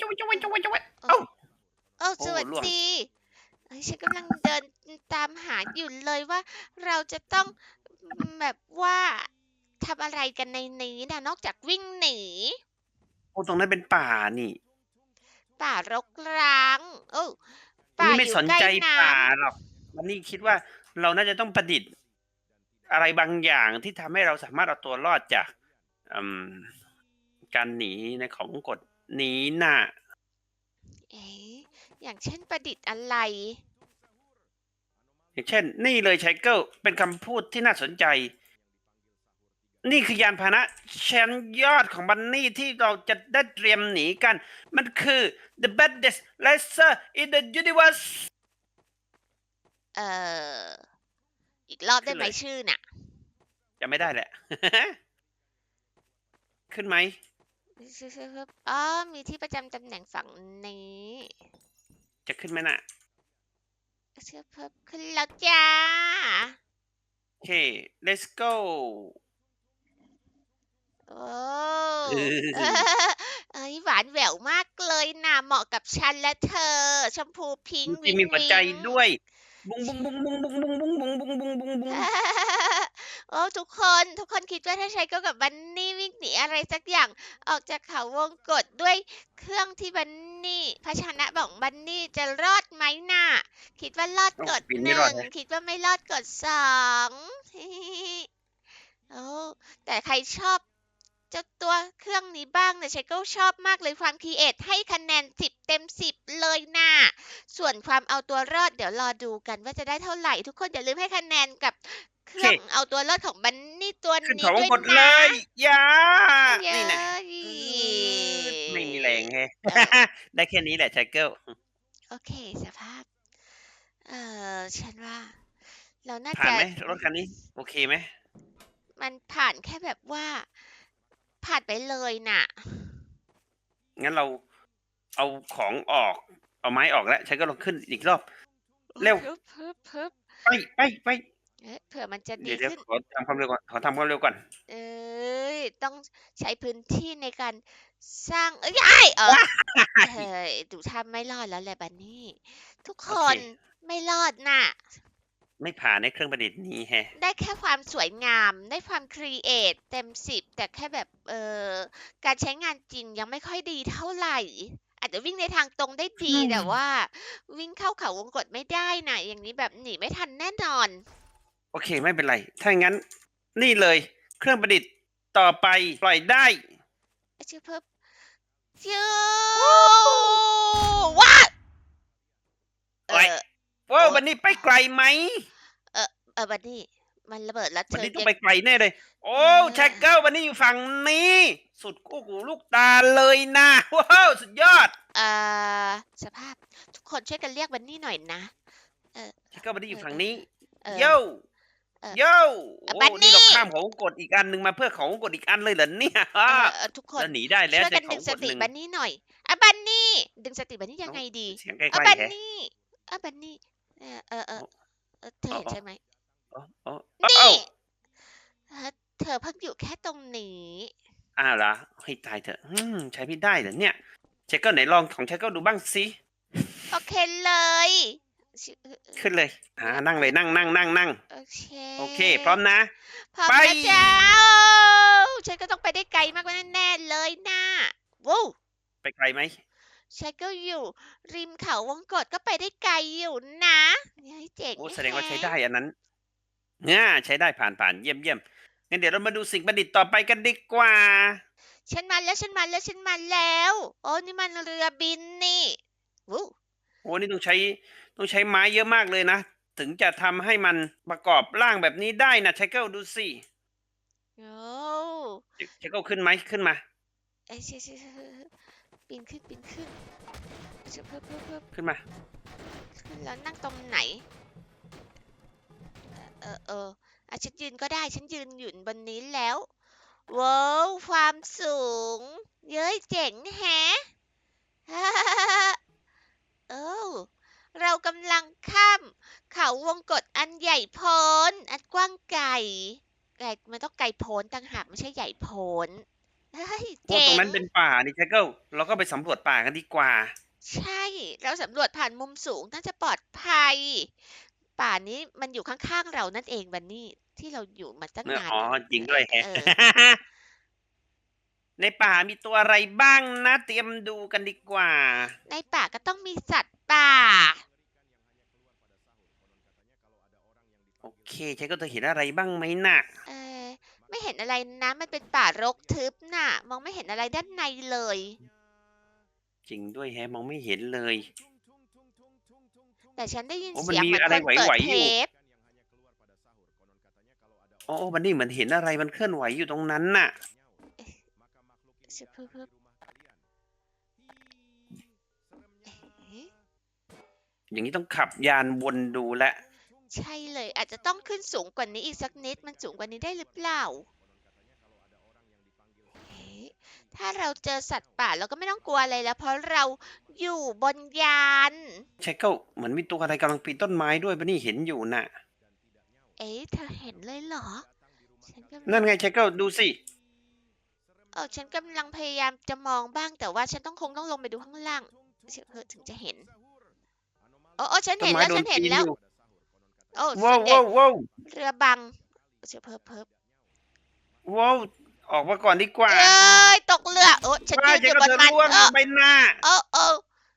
จุ๊ยจุ๊ยจุ๊ยจุ๊ยเอ้าเออโอ้สวัสล่วง ดีเอ้ยฉันกำลังเดินตามหาอยู่เลยว่า เราจะต้องแบบว่าทำอะไรกันในนี้นะนอกจากวิ่งหนี โอ้ตรงนั้นเป็นป่านี่ป่ารกร้างเออป่านี่ไม่ยู่สนใกล้ใจน้ป่าหรอกวันนี้คิดว่าเราน่าจะต้องประดิษฐ์ อะไรบางอย่างที่ทำให้เราสามารถเอาตัวรอดจากอืมการหนีในของกฎ นีน่ะำเอ๊ะอย่างเช่นประดิษฐ์อะไร อย่างเช่น นี่เลยไชเกิลเป็นคำพูดที่น่าสนใจ นี่คือยานพาหนะชั้นยอดของบันนี่ที่เราจะได้เตรียมหนีกัน มันคือ the baddest laser in the universe เอ่อ อีกรอบได้ไหมขึ้นเลยชื่อน่ะ จะไม่ได้แหละ ขึ้นไหม อ๋อมีที่ประจำตำแหน่งฝั่งนี้ จะขึ้นไหมน่ะเชื่อเพิ่มขึ้นแล้วจ้า โอเค let's go โอ้เอ้ยหวานแหววมากเลยนะเหมาะกับฉันและเธอ ชมพูพิงค์สิวิงมีหัวใจวิงด้วย บุ้งบุ้งบุ้งบุ้งบุ้งบุ้งบุ้งบุ้งบุ้งบุ้งบุ้งบุ้งโอ้ทุกคนทุกคนคิดว่าถ้าใช้ก็กับบันนี่วิ่งหนีอะไรสักอย่างออกจากเขาวงกฏด้วยเครื่องที่บันนี่ภาชนะบอกบันนี่จะรอดไหมน่ะคิดว่ารอดกดหนึ่งคิดว่าไม่รอดกดสองโอ้แต่ใครชอบ เจ้าตัวเครื่องนี้บ้างเนี่ยฉันก็ชอบมากเลยความคิดเอทให้คะแนนสิบเต็มสิบเลยน่ะส่วนความเอาตัวรอดเดี๋ยวรอดูกันว่าจะได้เท่าไหร่ ทุกคนอย่าลืมให้คะแนนกับเครื่องเอาตัวรอดของบันนี่ตัวขึ้นนี้เขาด้วยหมดเลนะยอย่าเย้นี่นะไม่มีแรงแฮะ ได้แค่นี้แหละไชเกิล โอเคสภาพ เอ่อฉันว่า เราน่าผ่านจะ ไหมรถคันนี้ โอเคไหมมันผ่านแค่แบบว่า ผ่านไปเลยน่ะ งั้นเราเอาของออก เอาไม้ออกแล้วไชเกิลลองขึ้นอีกรอบ เร็ว พึบพึบพึบไปไปไปเอ๊ะเผื่อมันจะดีเดี๋ยวเดี๋ยวขึ้น ขอทำความเร็วก่อนขอทำความเร็วก่อน เอ้ย ต้องใช้พื้นที่ในการสร้าง เอ้ยไอ้เออเฮ้ยดูท่าไม่รอดแล้วแหละบันนี่ ทุกคโอเคนไม่รอดน่ะ ไม่ผ่านในเครื่องประดิษฐ์นี้แฮะ ได้แค่ความสวยงาม ได้ความครีเอทเต็มสิบแต่แค่แบบเออการใช้งานจริงยังไม่ค่อยดีเท่าไหร่ อาจจะวิ่งในทางตรงได้ดีอืม แต่ว่า วิ่งเข้าเขาวงกฏไม่ได้น่ะอย่างนี้แบบหนีไม่ทันแน่นอน โอเคไม่เป็นไร ถ้างั้น นี่เลย เครื่องประดิษฐ์ต่อไปปล่อยได้ ชื่อเพิ่มชื่อว้าเอโอ้ยอ ว้าวโอ๊ยวันนี้ไปไกลไหมเออบันนี่มันระเบิดแล้วเธวันอนี้ต้องจะไปไกลแน่เลย โอ้เออแท็กเกิลวันนี้อยู่ฝั่งนี้ สุดกู้หูลูกตาเลยนะว้าวสุดยอดเอ่อสภาพ ทุกคนช่วยกันเรียกบันนี่หน่อยนะแท็กเกิลวันนี้อยู่ฝั่งนี้เออ โย่เออโย่อะโอ้บัดนี้นี่เราข้ามของกดอีกอันหนึ่งมาเพื่อของกดอีกอันเลยเหรอเนี่ยเออเออทุกคนแล้วหนีได้แล้วช่วยจากักนขดึองงกสดติหนึ่งบันนี่หน่อยอะบันนี่ ดึงสติบันนี่ยังไงดีเสียงใกล้อะๆบันแฮะนี่อะบันนี่ เออเออเออเออเธอเห็นอ๋อใช่ไหมอ๋ออ๋อนี่อ้าวเออเธอเพิ่งอยู่แค่ตรงนี้ อ้าวเหรอให้ตายเถอะอืมใช้ไม่ได้เหรอเนี่ยเชคเกิลไหนลองของเชคเกิลดูบ้างสิโอเคเลยชิเออเออขึ้นเลย อ่านั่งเลยนั่งนั่งนั่งนั่งโอเคโอเค พร้อมนะ พร้อมไปแล้วจ้าฉันก็ต้องไปได้ไกลมากกว่านั้นแน่เลยนะว้าว ไปไกลไหม ฉันก็อยู่ ริมเขาวงกฏก็ไปได้ไกลอยู่นะเฮ้ยเจ๋งโอ้แสดงว่าใช้แฮะได้อันนั้นเนี่ยใช้ได้ผ่านผ่านเยี่ยมเยี่ยมงั้นเดี๋ยวเรามาดูสิ่งประดิษฐ์ต่อไปกันดีกว่า ฉันมาแล้วฉันมาแล้วฉันมาแล้ว โอ้นี่มันเรือบินนี่วู้โอ้นี่ต้องใช้ต้องใช้ไม้เยอะมากเลยนะ ถึงจะทำให้มันประกอบร่างแบบนี้ได้นะไชเกิลดูสิโอ้ไชเกิลขึ้นไหมขึ้นมา เอ้ยเชี่ยเชี่ยเชี่ย ปีนขึ้นปีนขึ้นเพิ่มเพิ่มเพิ่มเพิ่มขึ้นมา ขึ้นแล้วนั่งตรงไหน เออเอออะฉันยืนก็ได้ ฉันยืนอยู่บนนี้แล้วว้าวความสูง เย้ยเจ๋งแฮะเอ้าเรากำลังข้ามเขาวงกฏอันใหญ่โพ้น อันกว้างไกลไกลมันต้องไกลโพ้นต่างหากไม่ใช่ใหญ่โพ้น เฮ้ยเพราะเจ๋ตรงงนั้นเป็นป่านี่ไชเกิลเราก็ไปสำรวจป่ากันดีกว่า ใช่ เราสำรวจผ่านมุมสูงน่าจะปลอดภัย ป่านี้มันอยู่ข้างๆเรานั่นเองบันนี่ที่เราอยู่มาตั้งเนอะนานอ๋อจริงด้วยแฮะ เออ ในป่ามีตัวอะไรบ้างนะ เตรียมดูกันดีกว่า ในป่าก็ต้องมีสัตว์ป่า โอเคใช่ก็เธอเห็นอะไรบ้างไหมน่ะ เออ ไม่เห็นอะไรนะมันเป็นป่ารกทึบน่ะ มองไม่เห็นอะไรด้านในเลย จริงด้วยแฮะมองไม่เห็นเลย แต่ฉันได้ยินโอ้มันเสียงมีเหมือนอะไรคนเปิดไหวๆเทอยู่ปโอ้บันนี่เหมือนเห็นอะไรมันเคลื่อนไหวอยู่ตรงนั้นน่ะ ชึบพึบพึบเอ๊ะอย่างนี้ต้องขับยานวนดูแลว ใช่เลย อาจจะต้องขึ้นสูงกว่านี้อีกสักนิด มันสูงกว่านี้ได้หรือเปล่าเอ๊ะถ้าเราเจอสัตว์ป่าเราก็ไม่ต้องกลัวอะไรแล้ว เพราะเราอยู่บนยานใช่ก็เหมือนมีตัวอะไรกำลังปีนต้นไม้ด้วยบันนี่เห็นอยู่น่ะ เอ๊ะเธอเห็นเลยเหรอฉันกำลังนั่นไงใช่ก็ดูสิ เออฉันกำลังพยายามจะมองบ้างแต่ว่าฉันต้องคงต้องลงไปดูข้างล่างเพื่อถึงจะเห็นโอ้โอ้ฉันต้นเห็นไม้แล้วโดฉันนเห็นปีนแล้ว อยู่ โอ้ว้าส่ววนใหญ่ว้าวว้าวเรือบังเชื่อเพิ่มเพิ่มว้าวออกมาก่อนดีกว่าเอ้ยตกเรือโอ้ฉันว่ายืนอใช่ยู่ก็บนเธอมันร่วงเอลองไปหน้าเออเออ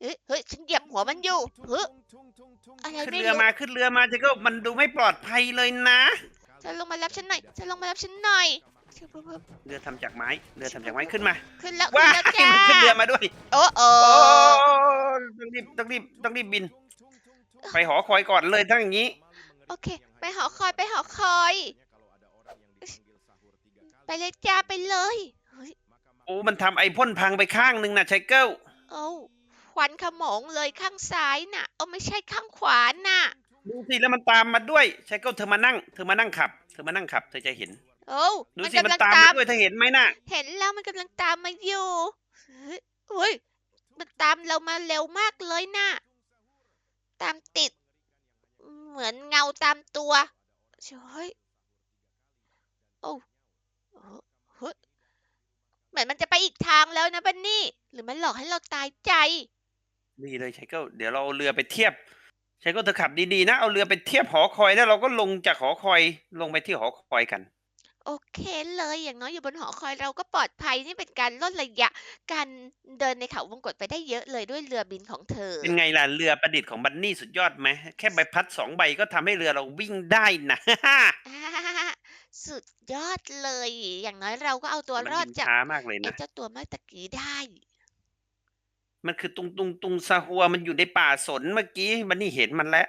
เฮ้ยเฮ้ยฉันเหยียบหัวมันอยู่เฮ้ยอะไรขึ้นไม่เรือรู้มาขึ้นเรือมาใช่ก็มันดูไม่ปลอดภัยเลยนะเธอลงมารับฉันหน่อยเธอลงมารับฉันหน่อยเชื่อเพิ่มเพิ่มเรือทำจากไม้เรือทำจากไม้ขึ้นมา ขึ้นแล้วว้าขึ้นแล้วจ้ามันขึ้นเรือมาด้วยโอ้โอ้โอ้ต้องรีบต้องรีบต้องรีบบิน ไปหอคอยก่อนเลยทั้งอย่างนี้โอเค ไปหอคอยไปหอคอย ไปเลยจ้าไปเลยเฮ้ยโอ้มันทำไอพ่นพังไปข้างหนึ่งนะไชเกิลโอ้ควันขโมงเลยข้างซ้ายน่ะโอ้ไม่ใช่ข้างขวาน่ะ ดูสิแล้วมันตามมาด้วยไชเกิลเธอมานั่งเธอมานั่งขับ เธอมานั่งขับ เธอจะเห็น โอ้ดูมันสิมันกำลังตามตาม มาด้วยเธอเห็นไหมน่ะ เห็นแล้วมันกำลังตามมาอยู่เฮ้ยเฮ้ย มันตามเรามาเร็วมากเลยน่ะ ตามติด เหมือนเงาตามตัวเฮ้ยโอ้เฮ้ยเหมือนมันจะไปอีกทางแล้วนะบันนี่ หรือมันหลอกให้เราตายใจดีเลยไชเกิลเดี๋ยวเราเอาเรือไปเทียบไชเกิลเธอขับดีๆนะ เอาเรือไปเทียบหอคอยแล้วเราก็ลงจากหอคอยลงไปที่หอคอยกัน โอเคเลยอย่างน้อยอยู่บนหอคอยเราก็ปลอดภัยนี่เป็นการลดระยะ การเดินในเขาวงกตไปได้เยอะเลยด้วยเรือบินของเธอ เป็นไงล่ะเรือประดิษฐ์ของบันนี่สุดยอดไหมแค่ใบพัดสองใบก็ทำให้เรือเราวิ่งได้นะอ่าสุดยอดเลย อย่างน้อยเราก็เอาตัวมันรอดบินจากช้ามากเลยไอ้นะ เจ้าตัวเมื่อตะกี้ได้ มันคือตุงตุงตุงซาฮัวมันอยู่ในป่าสนเมื่อกี้บันนี่เห็นมันแล้ว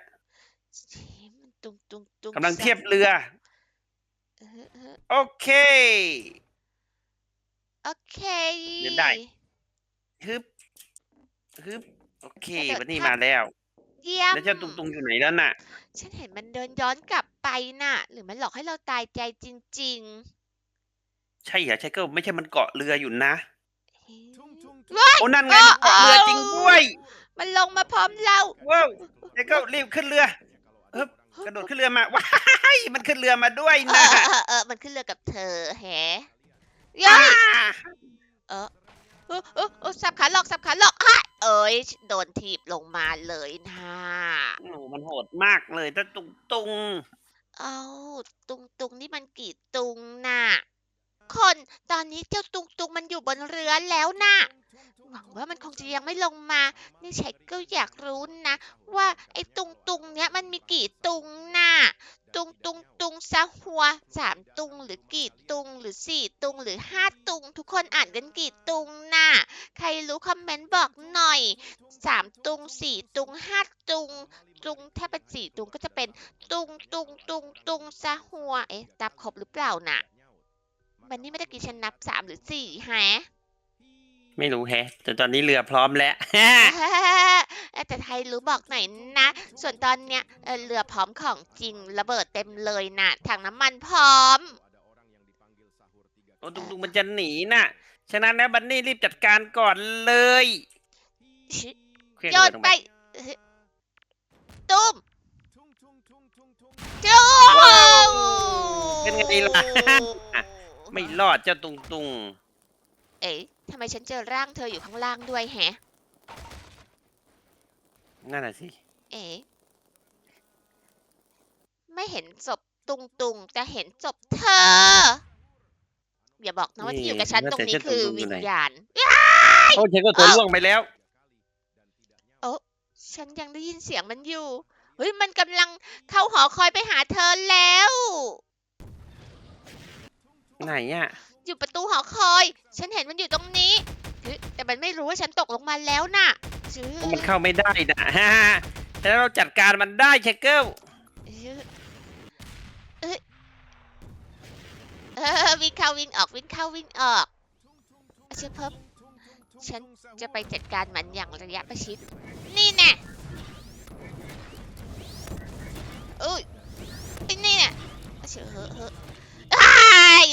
เชมันตุงตุงตุงกำลังซะเทียบเรือเอ อเออโอเคโอเคเดี๋ยวได้ ฮึบฮึบโอเคกระโดดบันนี่ข้ามมาแล้ว เยี่ยมแล้วเจ้าตุงตุงอยู่ไหนแล้วน่ะ ฉันเห็นมันเดินย้อนกลับไปน่ะ หรือมันหลอกให้เราตายใจจริงใช่เหรอใช่ก็ไม่ใช่มันเกาะเรืออยู่นะๆเฮ้ยโอ้นั่นไงเออมันเกาะเรือเออจริงด้วยมันลงมาพร้อมเรา ว้าวใช่ก็รีบขึ้นเรือฮึบ กระโดดขึ้นเรือมา ว้ายมันขึ้นเรือมาด้วยเอนะอเออเออมันขึ้นเรือกับเธอแฮะเย้ยเออเออเออเออสับขาหลอกสับขาหลอกฮะเอ้ยโดนถีบลงมาเลยนะโอ้โหมันโหดมากเลยแต่ตุงตุง เอาตุงตุงนี่มันกี่ตุงน่ะ คนตอนนี้เจ้าตุงตุงมันอยู่บนเรือแล้วน่ะหวังว่ามันคงจะยังไม่ลงมา นี่ฉันก็อยากรู้นะ ว่าไอ้ตุงตุงเนี้ยมันมีกี่ตุงน่ะ ตุงตุงตุงซะหัวสามตุงหรือกี่ตุงหรือสี่ตุงหรือห้าตุง ทุกคนอ่านกันกี่ตุงน่ะ ใครรู้คอมเมนต์บอกหน่อยสามตุงสี่ตุงห้าตุง ตุงถ้าเป็นสี่ตุงก็จะเป็นตุงตุงตุงตุงซะหัว เอ๊ะนับครบหรือเปล่าน่ะ วันนี้ไม่ได้กี่ฉันนับสามหรือสี่แฮะไม่รู้แฮะ แต่ตอนนี้เรือพร้อมแล้วเอ้ยแต่ใครรู้บอกหน่อยนะ ส่วนตอนเนี้ยเอ่อเรือพร้อมของจริงระเบิดเต็มเลยน่ะถังน้ำมันพร้อม โอ้ตุงตุงมันจะหนีน่ะ ฉะนั้นแล้วบันนี่รีบจัดการก่อนเลยเครื่องโยระนเบิดลงไปไปเอ้ยตุ้มจุ๊ว้าวบเป็นไงล่ะ ไม่รอดเจ้าตุงตุงเอ๋ทำไมฉันเจอร่างเธออยู่ข้างล่างด้วยแฮะ นั่นน่ะสิเอ๋ไม่เห็นศพตุงตุงๆจะเห็นศพเธอ อย่าบอกนะว่าที่อยู่กับฉันตรงนี้คือวิญญาณโอ้เชโก้ตัวล่วงไปแล้วฉันยังได้ยินเสียงมันอยู่ เฮ้ย มันกำลังเข้าหอคอยไปหาเธอแล้ว ไหนอะอยู่ประตูหอคอย ฉันเห็นมันอยู่ตรงนี้เฮ้ยแต่มันไม่รู้ว่าฉันตกลงมาแล้วน่ะชื่อมันเข้าไม่ได้นะฮ่าแต่เราจัดการมันได้เชคเกิลชื่อเอ้ยเออวิ่งเข้าวิ่งออกวิ่งเข้าวิ่งออกเอาเชื่อเพิ่มฉันจะไปจัดการมันอย่างระยะประชิด นี่แน่อุ้ยไอ้นี่เนี่ยเอาเชื่อเฮ้อะเฮ้อะอ้าย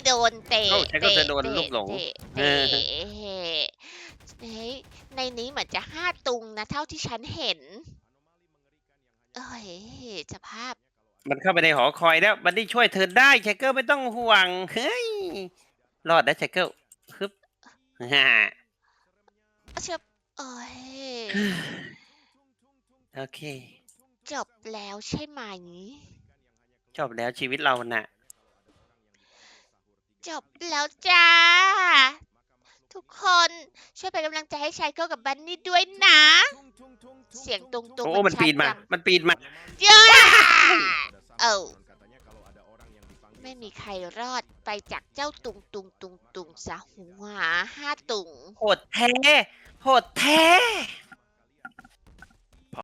โดนเตะโอ้เชคเกิลจะโดนเตะลูกหลง เตะเอเตะอเฮ้ยในนี้เหมือนจะห้าตุงนะ เท่าที่ฉันเห็น เอ้ยสภาพ มันเข้าไปในหอคอยแล้ว มันได้ช่วยเธอได้เชคเกิลไม่ต้องห่วง เฮ้ย รอดนะเชคเกิลฮึบฮ่าเชิบเอ้ยโอเค จบแล้วใช่ไหม จบแล้วชีวิตเราน่ะ จบแล้วจ้า ทุกคนช่วยเป็นกำลังใจให้ชายเกิลกับบันนี่ด้วยนะ เสียงตุงตุงโอ้ มันปีนมา มันปีนมาเยอะเอ้าไม่มีใครรอดไปจากเจ้าตุงตุงตุงตุงสะหัวห้าตุงโหดแท้โหดแท้